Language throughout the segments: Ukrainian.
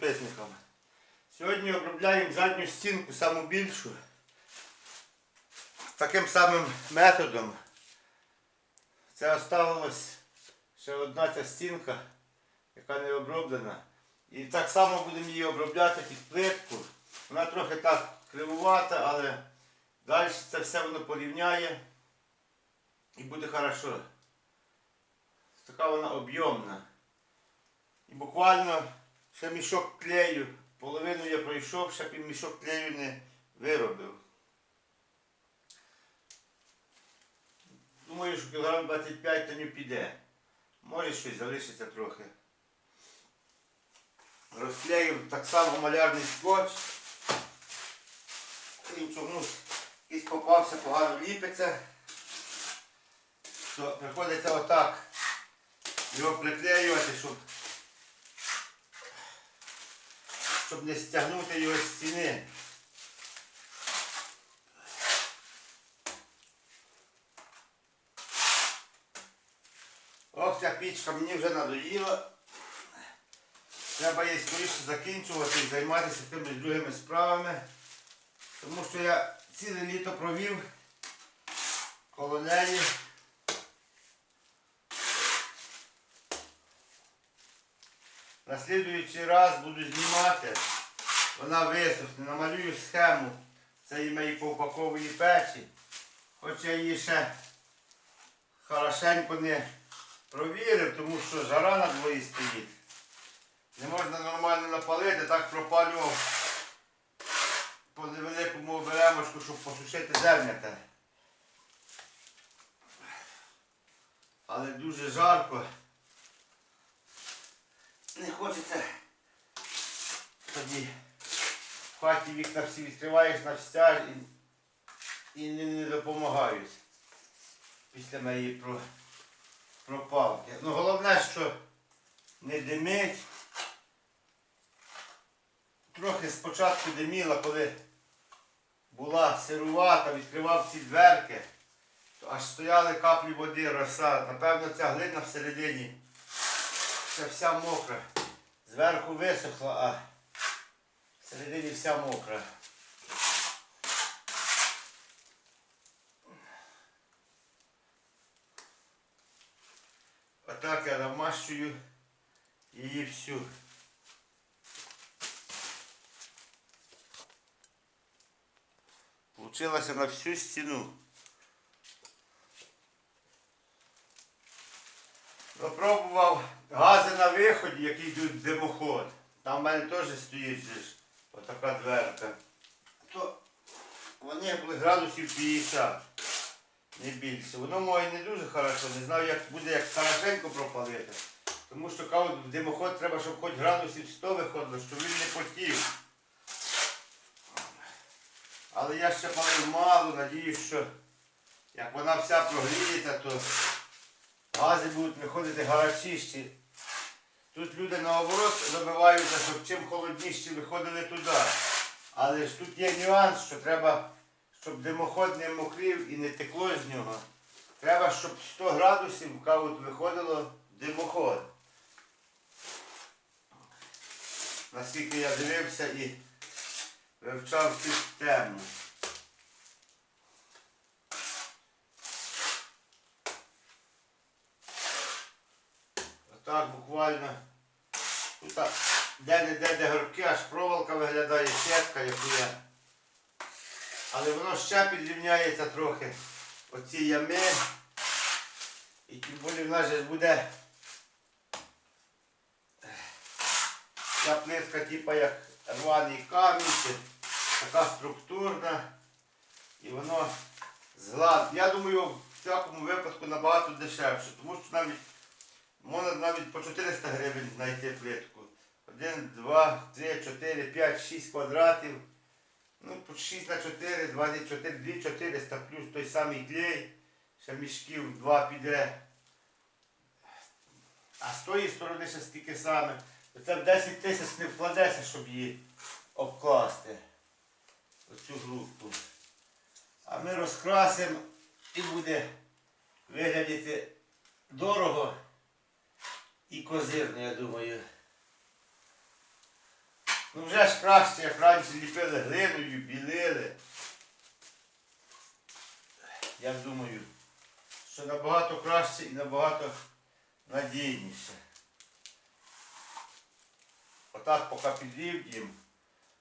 підписникам. Сьогодні обробляємо задню стінку, саму більшу. Таким самим методом. Це осталось ще одна ця стінка, яка не оброблена. І так само будемо її обробляти під плитку. Вона трохи так кривувата, але далі це все воно порівняє і буде хорошо. Така вона об'ємна. І буквально ще мішок клею. Половину я пройшов, ще мішок клею не виробив. Думаю, що кілограм 25 то не піде. Може щось залишиться трохи. Розклеїв так само малярний скотч. Іншого, ну, якийсь попався, погано ліпиться. То приходиться отак його приклеювати, щоб, щоб не стягнути його з стіни. Ох, ця пічка мені вже надоїла. Треба її скоріше закінчувати і займатися тими другими справами. Тому що я ціле літо провів коло неї. На слідуючий раз буду знімати. Вона висохне, намалюю схему цієї моєї поупакової печі. Хоч я її ще хорошенько не провірив, тому що жара на дворі стоїть. Не можна нормально напалити, так пропалював по невеликому оберемочку, щоб посушити зернята. Але дуже жарко. Не хочеться тоді в хаті вікна всі відкриваєш на стяж і, і не, не допомагають після моєї про, пропалки. Ну головне, що не димить. Трохи спочатку диміла, коли була сирувата, відкривав ці дверки, то аж стояли каплі води, роса. Напевно, ця глина всередині ще вся мокра. Зверху висохла, а всередині вся мокра. Отак я намащую її всю. Получилося на всю стіну. Попробував гази на виході, які йдуть димоход. Там в мене теж стоїть отака дверка. То вони були градусів 50, не більше. Воно моє не дуже хорошо, не знаю, як буде як хорошенько пропалити. Тому що кажуть, димоход треба, щоб хоч градусів 100 виходило, щоб він не потів. Але я ще палив мало, надіюсь, що як вона вся прогріється, то гази будуть виходити гарячіші. Тут люди наоборот добиваються, щоб чим холодніші виходили туди. Але ж тут є нюанс, що треба, щоб димоход не мокрів і не текло з нього. Треба, щоб 100 градусів кажуть, виходило димоход. Наскільки я дивився і вивчав цю тему. Отак буквально. Так, де-не-де, де горки, аж проволока виглядає, сітка, яку я. Але воно ще підрівняється трохи. Оці ями. І тим більше в нас буде ця плитка, типа як рваний камінь, чи така структурна. І воно зглад. Я думаю, в всякому випадку набагато дешевше, тому що навіть можна навіть по 400 гривень знайти плитку. 1, 2, 3, 4, 5, 6 квадратів. Ну, по 6 на 4, 24, 2 400 плюс той самий клей. Ще мішків 2 піде. А з тої сторони ще стільки саме. Це в 10 тисяч не вкладеться, щоб її обкласти. Оцю групу. А ми розкрасимо і буде виглядати дорого і козирно, я думаю. Ну вже ж краще, як раніше ліпили глиною, білили. Я думаю, що набагато краще і набагато надійніше. Отак поки підрів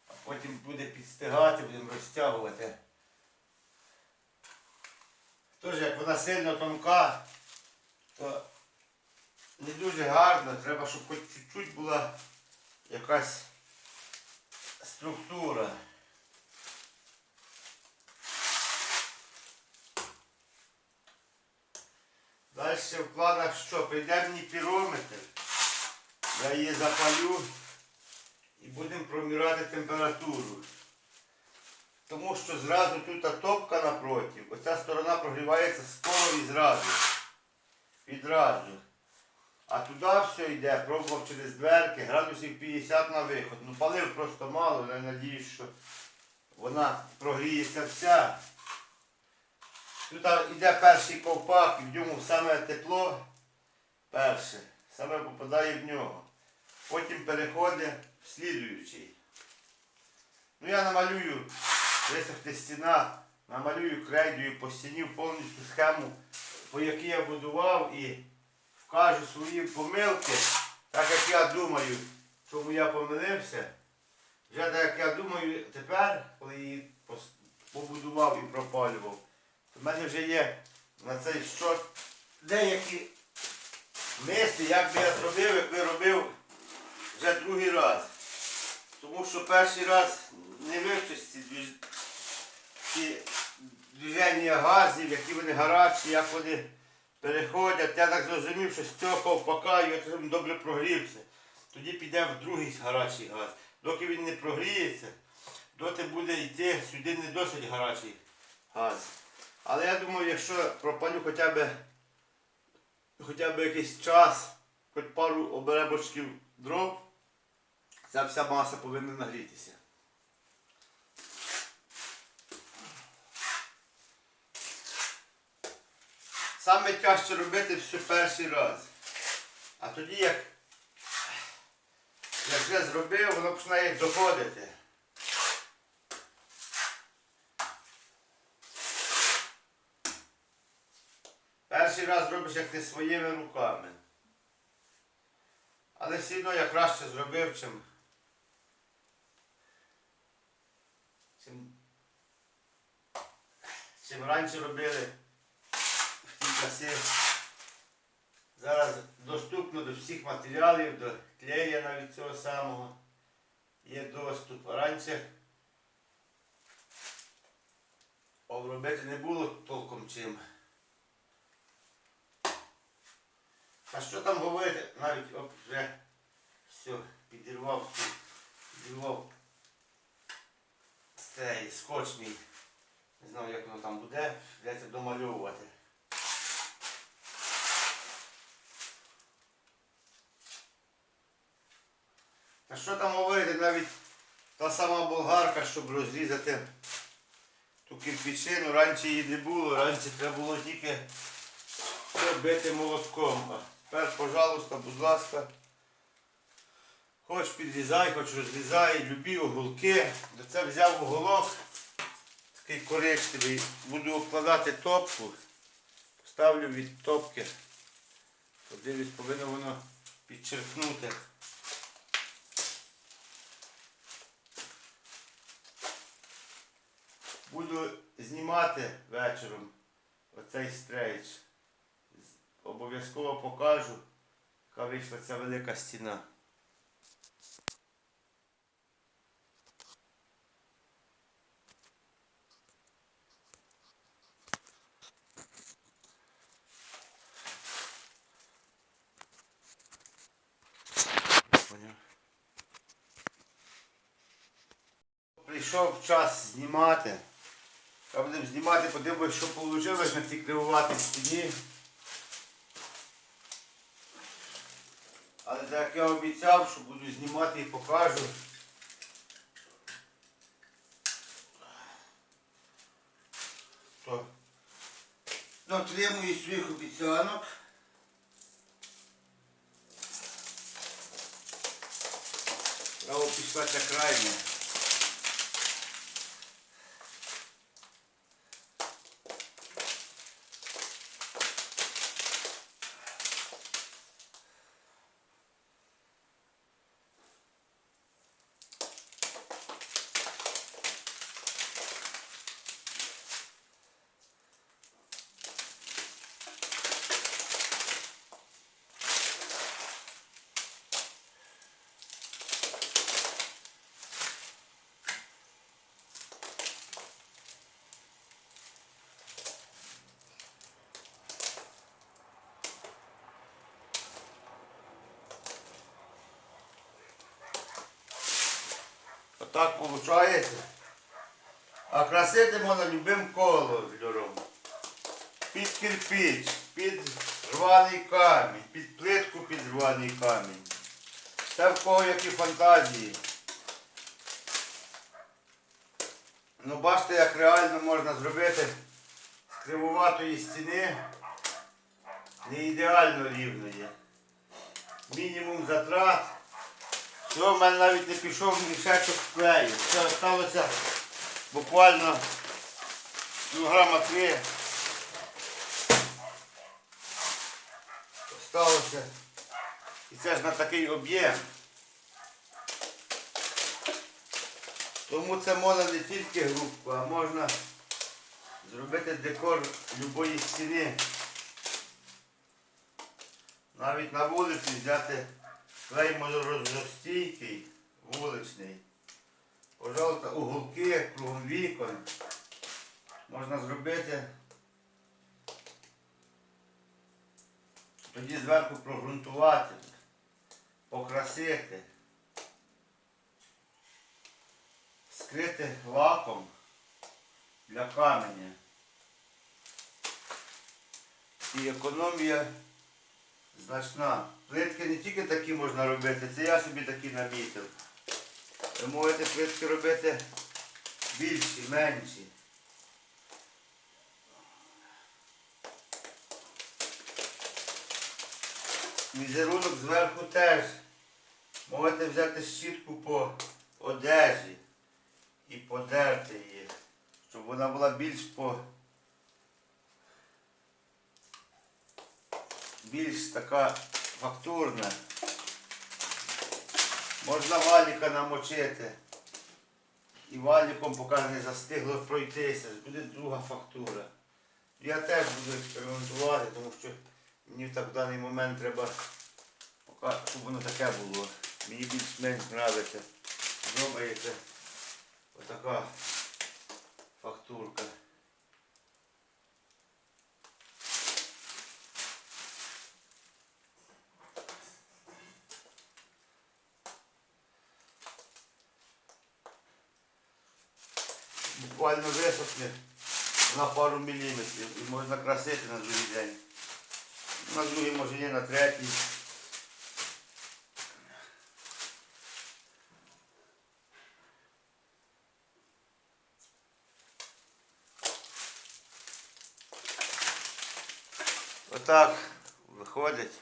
а потім буде підстигати, будемо розтягувати. Тож, як вона сильно тонка, то не дуже гарно, треба, щоб хоч чуть-чуть була якась структура. Далі в планах що? Прийде мені пірометр, я її запалю і будемо проміряти температуру. Тому що зразу тут топка напроти, оця сторона прогрівається скоро і зразу. Відразу. А туди все йде, пробував через дверки, градусів 50 на виход. Ну палив просто мало, я надіюсь, що вона прогріється вся. Тут йде перший ковпак, і в ньому саме тепло перше, саме попадає в нього. Потім переходить в слідуючий. Ну я намалюю, висохне стіна, намалюю крейдою по стіні повністю схему, по якій я будував і вкажу свої помилки, так як я думаю, чому я помилився. Вже так як я думаю, тепер, коли її побудував і пропалював, то в мене вже є на цей щот деякі мислі, як би я зробив, якби робив вже другий раз. Тому що перший раз не двіж- ці движення газів, які вони гарячі, як вони переходять. Я так зрозумів, що з цього ковпака я добре прогрівся. Тоді піде в другий гарячий газ. Доки він не прогріється, доти буде йти сюди не досить гарячий газ. Але я думаю, якщо пропалю хоча б, хоча б якийсь час, хоч пару оберемочків дров, ця вся маса повинна нагрітися. Саме тяжче робити все перший раз. А тоді як, як вже зробив, воно починає доходити. Перший раз робиш як ти своїми руками. Але все одно я краще зробив, чим. Чим, чим раніше робили в ті. Зараз доступно до всіх матеріалів, до клея навіть цього самого є доступ. Раніше обробити не було толком чим. А що там говорити? Навіть оп, вже все, підірвав всю, підірвав цей скотч мій. Не знаю, як воно там буде, йдеться домальовувати. Що там говорити, навіть та сама болгарка, щоб розрізати ту кирпичину, раніше її не було, раніше треба було тільки все бити молотком. А тепер, пожалуйста, будь ласка, хоч підрізай, хоч розрізай, любі огулки. До це взяв уголок, такий коричневий, буду обкладати топку, ставлю від топки. Подивлюсь, повинно воно підчеркнути. Буду знімати вечором оцей стрейч. Обов'язково покажу, яка вийшла ця велика стіна. Прийшов час знімати. А будемо знімати, подивимось, що вийшло на цій кривуватій стіні. Але так я обіцяв, що буду знімати і покажу. То дотримую своїх обіцянок. Право пішла ця крайня. Отак виходить. А красити можна любим кольором. Під кирпич, під рваний камінь, під плитку під рваний камінь. Це в кого які фантазії. Ну бачите, як реально можна зробити з кривуватої стіни не ідеально рівної. Мінімум затрат. Всього в мене навіть не пішов мішечок клею. Це залишилося буквально кілограма три. Осталося. І це ж на такий об'єм. Тому це можна не тільки грубку, а можна зробити декор любої стіни. Навіть на вулиці взяти клей морозостійкий, вуличний. Пожалуйста, уголки кругом вікон можна зробити. Тоді зверху прогрунтувати, покрасити, скрити лаком для каменя. І економія значна. Плитки не тільки такі можна робити, це я собі такі намітив. Ви можете плитки робити більші, менші. Візерунок зверху теж. Можете взяти щітку по одежі і подерти її, щоб вона була більш по більш така фактурна. Можна валіка намочити. І валіком, поки не застигло пройтися, буде друга фактура. Я теж буду експериментувати, тому що мені так в даний момент треба, щоб воно таке було. Мені більш-менш подобається. Подобається отака фактурка. Буквально висохне на пару міліметрів і можна красити на другий день. На другий, може ні, на третій. Отак виходить.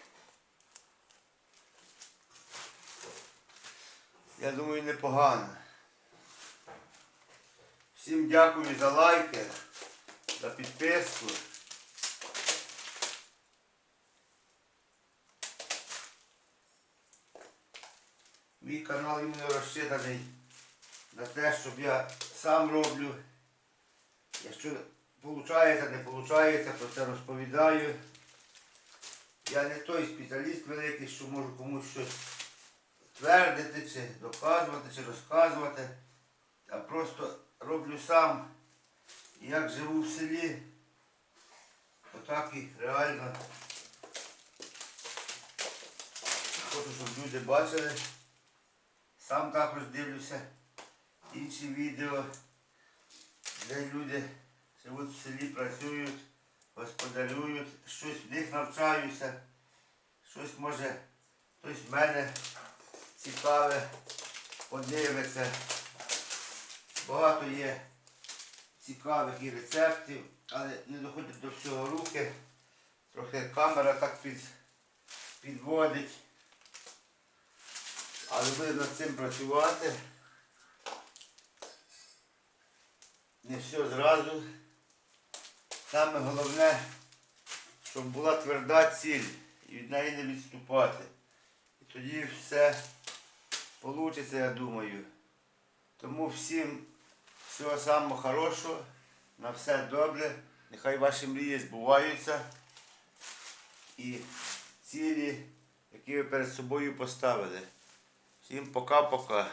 Я думаю, непогано. Всім дякую за лайки, за підписку. Мій канал іменно розчитаний на те, щоб я сам роблю. Якщо виходить, не виходить, про це розповідаю. Я не той спеціаліст великий, що можу комусь щось твердити, чи доказувати, чи розказувати. А просто роблю сам, як живу в селі, отак і реально хочу, щоб люди бачили. Сам також дивлюся інші відео, де люди живуть в селі, працюють, господарюють, щось в них навчаюся, щось може хтось в мене цікаве, подивиться. Багато є цікавих і рецептів, але не доходять до всього руки. Трохи камера так під, підводить. Але будемо над цим працювати. Не все зразу. Саме головне, щоб була тверда ціль і від неї не відступати. І тоді все вийде, я думаю. Тому всім всього самого хорошого, на все добре. Нехай ваші мрії збуваються. І цілі, які ви перед собою поставили. Всім пока-пока.